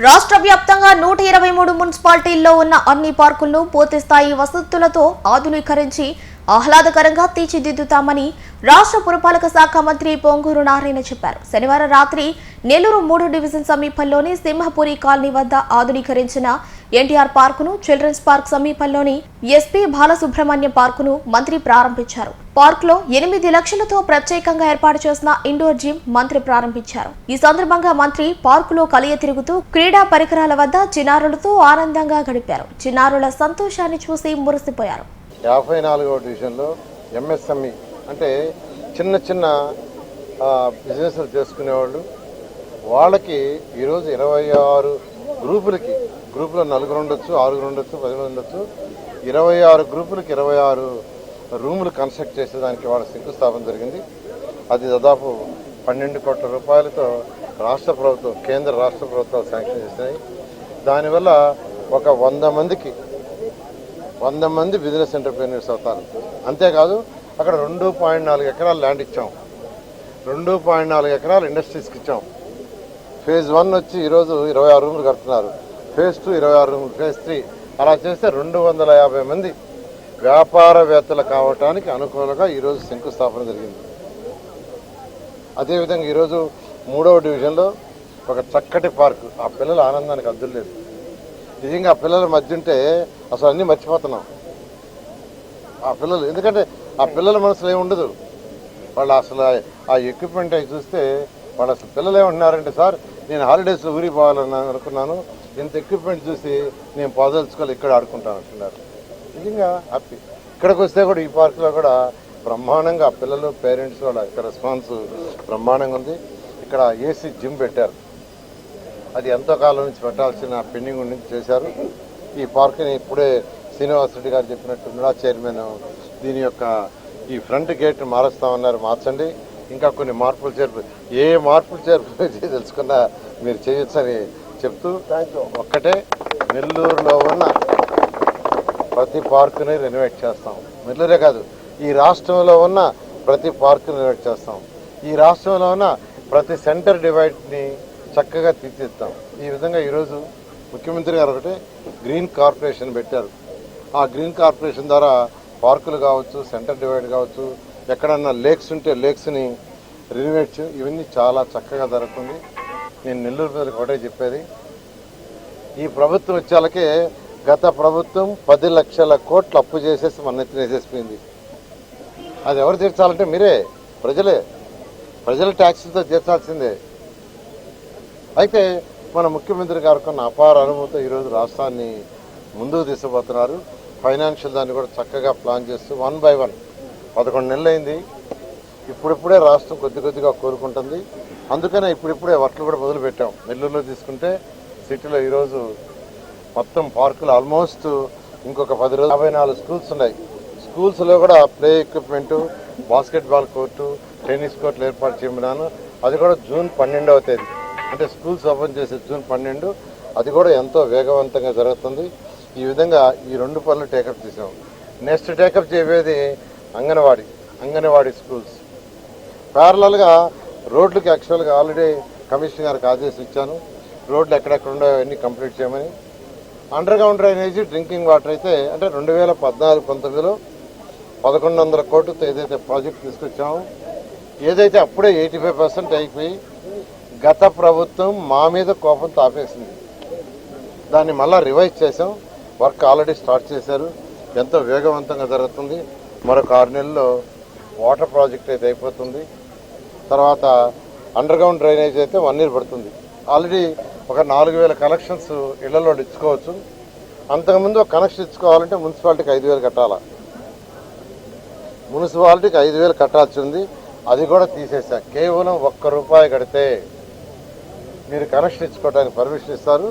రాష్ట్ర వ్యాప్తంగా నూట ఇరవై మూడు మున్సిపాలిటీల్లో ఉన్న అన్ని పార్కులను పూర్తిస్థాయి వసతులతో ఆధునీకరించి ఆహ్లాదకరంగా తీర్చిదిద్దుతామని రాష్ట్ర పురపాలక శాఖ మంత్రి పొంగూరు నారాయణ చెప్పారు. శనివారం రాత్రి నెల్లూరు మూడు డివిజన్ సమీపంలోని సింహపురి కాలనీ వద్ద ఆధునీకరించిన ఎన్టీఆర్ పార్కును చిల్డ్రన్స్ పార్క్ సమీపంలోని ఎస్పీ బాలసుబ్రహ్మణ్యం పార్కును మంత్రి ప్రారంభించారు. పార్క్లో ఎనిమిది లక్షలతో ప్రత్యేకంగా ఏర్పాటు చేసిన ఇండోర్ జిమ్ మంత్రి ప్రారంభించారు. ఈ సందర్భంగా మంత్రి పార్కులో కలియ తిరుగుతూ క్రీడా పరికరాల వద్ద చిన్నారులతో ఆనందంగా గడిపారు. చిన్నారుల సంతోషాన్ని చూసి మురిసిపోయారు. యాభై నాలుగవ డివిజన్లో ఎంఎస్ఎంఈ అంటే చిన్న చిన్న బిజినెస్లు చేసుకునేవాళ్ళు. వాళ్ళకి ఈరోజు ఇరవై ఆరు గ్రూపులకి గ్రూపులో నలుగురు ఉండొచ్చు ఆరుగురు ఉండొచ్చు పది మంది ఉండొచ్చు. ఇరవై ఆరు గ్రూపులకి ఇరవై ఆరు రూములు కన్స్ట్రక్ట్ చేసేదానికి వాళ్ళ శంకుస్థాపన జరిగింది. అది దాదాపు పన్నెండు కోట్ల రూపాయలతో రాష్ట్ర ప్రభుత్వం కేంద్ర రాష్ట్ర ప్రభుత్వాలు శాంక్షన్ చేసినాయి దానివల్ల ఒక వంద మందికి వంద మంది బిజినెస్ ఎంటర్ప్రీనర్స్ అవుతారు. అంతేకాదు అక్కడ రెండు పాయింట్ నాలుగు ఎకరాలు ల్యాండ్ ఇచ్చాం. రెండు పాయింట్ నాలుగు ఎకరాలు ఇండస్ట్రీస్కి ఇచ్చాం. ఫేజ్ వన్ వచ్చి ఈరోజు ఇరవై ఆరు రూములు కడుతున్నారు. ఫేజ్ టూ ఇరవై ఆరు రూములు ఫేజ్ త్రీ. అలా చేస్తే రెండు వందల యాభై మంది వ్యాపారవేత్తలు కావటానికి అనుకూలంగా ఈరోజు శంకుస్థాపన జరిగింది. అదేవిధంగా ఈరోజు మూడవ డివిజన్లో ఒక చక్కటి పార్కు. ఆ పిల్లల ఆనందానికి అద్దులు లేదు. నిజంగా ఆ పిల్లల మధ్య ఉంటే అసలు అన్నీ మర్చిపోతున్నాం. ఆ పిల్లలు ఎందుకంటే ఆ పిల్లల మనసులో ఏమి ఉండదు. వాళ్ళు అసలు ఆ ఎక్విప్మెంట్ అవి చూస్తే వాళ్ళు అసలు పిల్లలు ఏమంటున్నారంటే సార్ నేను హాలిడేస్లో ఊరికి పోవాలని అనుకున్నాను. ఇంత ఎక్విప్మెంట్ చూసి నేను పోదలుచుకోవాలి ఇక్కడ ఆడుకుంటాను అంటున్నారు. నిజంగా హ్యాపీ ఇక్కడికి వస్తే కూడా ఈ పార్కులో కూడా బ్రహ్మాండంగా ఆ పిల్లలు పేరెంట్స్ వాళ్ళ యొక్క రెస్పాన్స్ బ్రహ్మాండంగా ఉంది. ఇక్కడ ఏసీ జిమ్ పెట్టారు. అది ఎంతో కాలం నుంచి పెట్టాల్సిన పెండింగ్ నుంచి చేశారు. ఈ పార్క్ని ఇప్పుడే శ్రీనివాస్ రెడ్డి గారు చెప్పినట్టు నుడా చైర్మన్ దీని యొక్క ఈ ఫ్రంట్ గేట్ మారుస్తామన్నారు మార్చండి. ఇంకా కొన్ని మార్పులు చేర్పు ఏ మార్పులు చేర్పు తెలుసుకున్నా మీరు చేయొచ్చని చెప్తూ ఒక్కటే నెల్లూరులో ఉన్న ప్రతి పార్కుని రెనోవేట్ చేస్తాం. నెల్లూరే కాదు ఈ రాష్ట్రంలో ఉన్న ప్రతి పార్కుని రెనోవేట్ చేస్తాం. ఈ రాష్ట్రంలో ఉన్న ప్రతి సెంటర్ డివైడ్ని చక్కగా తీర్చిద్దాం ఈ విధంగా ఈరోజు ముఖ్యమంత్రి గారు ఒకటి గ్రీన్ కార్పొరేషన్ పెట్టారు. ఆ గ్రీన్ కార్పొరేషన్ ద్వారా పార్కులు కావచ్చు సెంటర్ డివైడ్ కావచ్చు ఎక్కడన్నా లేక్స్ ఉంటే లేక్స్ని రినోవేట్ ఇవన్నీ చాలా చక్కగా జరుగుతుంది. నేను నెల్లూరు ప్రజలకు ఒకటే చెప్పేది. ఈ ప్రభుత్వం వచ్చేలకే గత ప్రభుత్వం పది లక్షల కోట్లు అప్పు చేసేసి మన ఎత్తున వేసేసిపోయింది. అది ఎవరు తీర్చాలంటే మీరే. ప్రజలే. ప్రజల ట్యాక్సీతో తీర్చాల్సిందే. అయితే మన ముఖ్యమంత్రి గారు కొన్న అపార అనుభవంతో ఈరోజు రాష్ట్రాన్ని ముందుకు తీసుకుపోతున్నారు. ఫైనాన్షియల్ దాన్ని కూడా చక్కగా ప్లాన్ చేస్తూ వన్ బై వన్ పదకొండు నెలలైంది. ఇప్పుడిప్పుడే రాష్ట్రం కొద్ది కొద్దిగా కోరుకుంటుంది అందుకనే ఇప్పుడిప్పుడే వర్క్లు కూడా మొదలుపెట్టాం. నెల్లూరులో తీసుకుంటే సిటీలో ఈరోజు మొత్తం పార్కులు ఆల్మోస్ట్ ఇంకొక పది రోజులు యాభై నాలుగు స్కూల్స్ ఉన్నాయి. స్కూల్స్లో కూడా play equipment basketball court tennis కోర్టులు ఏర్పాటు చేయమన్నాను. అది కూడా జూన్ పన్నెండవ తేదీ. అంటే స్కూల్స్ ఓపెన్ చేసే జూన్ పన్నెండు అది కూడా ఎంతో వేగవంతంగా జరుగుతుంది. ఈ విధంగా ఈ రెండు పనులు టేకప్ చేసాం. నెక్స్ట్ టేకప్ చేయబోయేది అంగన్వాడీ అంగన్వాడీ స్కూల్స్. ప్యారలల్గా రోడ్లకి యాక్చువల్గా ఆల్రెడీ కమిషనర్ గారికి ఆదేశం ఇచ్చాను. రోడ్లు ఎక్కడెక్కడ ఉన్నాయో అన్నీ కంప్లీట్ చేయమని. Under ground drainage drinking water అయితే అంటే రెండు వేల పద్నాలుగు పంతొమ్మిదిలో పదకొండు వందల కోట్లతో ఏదైతే ప్రాజెక్ట్ తీసుకొచ్చామో ఏదైతే అప్పుడే ఎయిటీ ఫైవ్ పర్సెంట్ అయిపోయి గత ప్రభుత్వం మా మీద కోపం తాపేసింది దాన్ని మళ్ళీ రివైజ్ చేసాం వర్క్ ఆల్రెడీ స్టార్ట్ చేశారు. ఎంతో వేగవంతంగా జరుగుతుంది. మరొక ఆరు నెలల్లో వాటర్ ప్రాజెక్ట్ అయితే అయిపోతుంది. తర్వాత అండర్గ్రౌండ్ డ్రైనేజ్ అయితే వన్ ఇయర్ పడుతుంది. ఆల్రెడీ ఒక నాలుగు వేల కనెక్షన్స్ ఇళ్ళలో ఇచ్చుకోవచ్చు. అంతకుముందు ఒక కనెక్షన్ ఇచ్చుకోవాలంటే మున్సిపాలిటీకి ఐదు వేలు కట్టాలా? మున్సిపాలిటీకి ఐదు వేలు కట్టాల్సి ఉంది. అది కూడా తీసేసా కేవలం ఒక్క రూపాయి కడితే మీరు కనెక్షన్ ఇచ్చుకోవడానికి పర్మిషన్ ఇస్తారు.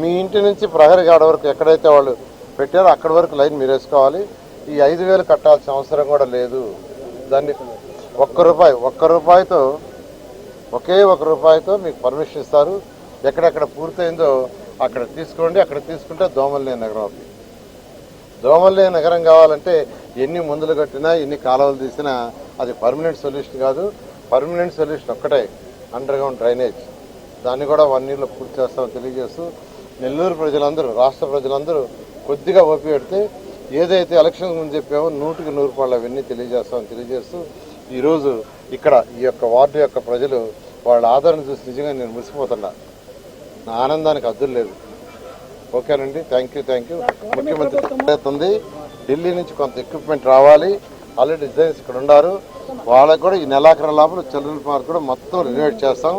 మీ ఇంటి నుంచి ప్రహరీ గాడ వరకు ఎక్కడైతే వాళ్ళు పెట్టారో అక్కడి వరకు లైన్ మీరు వేసుకోవాలి. ఈ ఐదు వేలు కట్టాల్సిన అవసరం కూడా లేదు. దాన్ని ఒక్క రూపాయి ఒక్క రూపాయితో ఒకే ఒక రూపాయితో మీకు పర్మిషన్ ఇస్తారు. ఎక్కడెక్కడ పూర్తయిందో అక్కడ తీసుకోండి. అక్కడ తీసుకుంటే దోమలు నగరం అవుతుంది. దోమలు నగరం కావాలంటే ఎన్ని మందులు కట్టినా ఎన్ని కాలువలు తీసినా అది పర్మనెంట్ సొల్యూషన్ కాదు. పర్మనెంట్ సొల్యూషన్ ఒక్కటే. Underground drainage. దాన్ని కూడా వన్ ఇయర్లో పూర్తి చేస్తామని తెలియజేస్తూ నెల్లూరు ప్రజలందరూ రాష్ట్ర ప్రజలందరూ కొద్దిగా ఓపి పెడితే ఏదైతే ఎలక్షన్ ముందు చెప్పామో నూటికి నూరు రూపాయలు అవన్నీ తెలియజేస్తామని తెలియజేస్తూ ఈరోజు ఇక్కడ ఈ యొక్క వార్డు యొక్క ప్రజలు వాళ్ళ ఆదరణ చూసి నిజంగా నేను మురిసిపోతున్నా. నా ఆనందానికి అద్దులు లేదు. ఓకేనండి? థ్యాంక్ యూ థ్యాంక్ యూ ముఖ్యమంత్రి అవుతుంది ఢిల్లీ నుంచి కొంత ఎక్విప్మెంట్ రావాలి. ఆల్రెడీ డిజైన్స్ ఇక్కడ ఉన్నారు. వాళ్ళకు కూడా ఈ నెలాఖరు లోపల చిల్డ్రన్ పార్క్ కూడా మొత్తం రినోవేట్ చేస్తాం.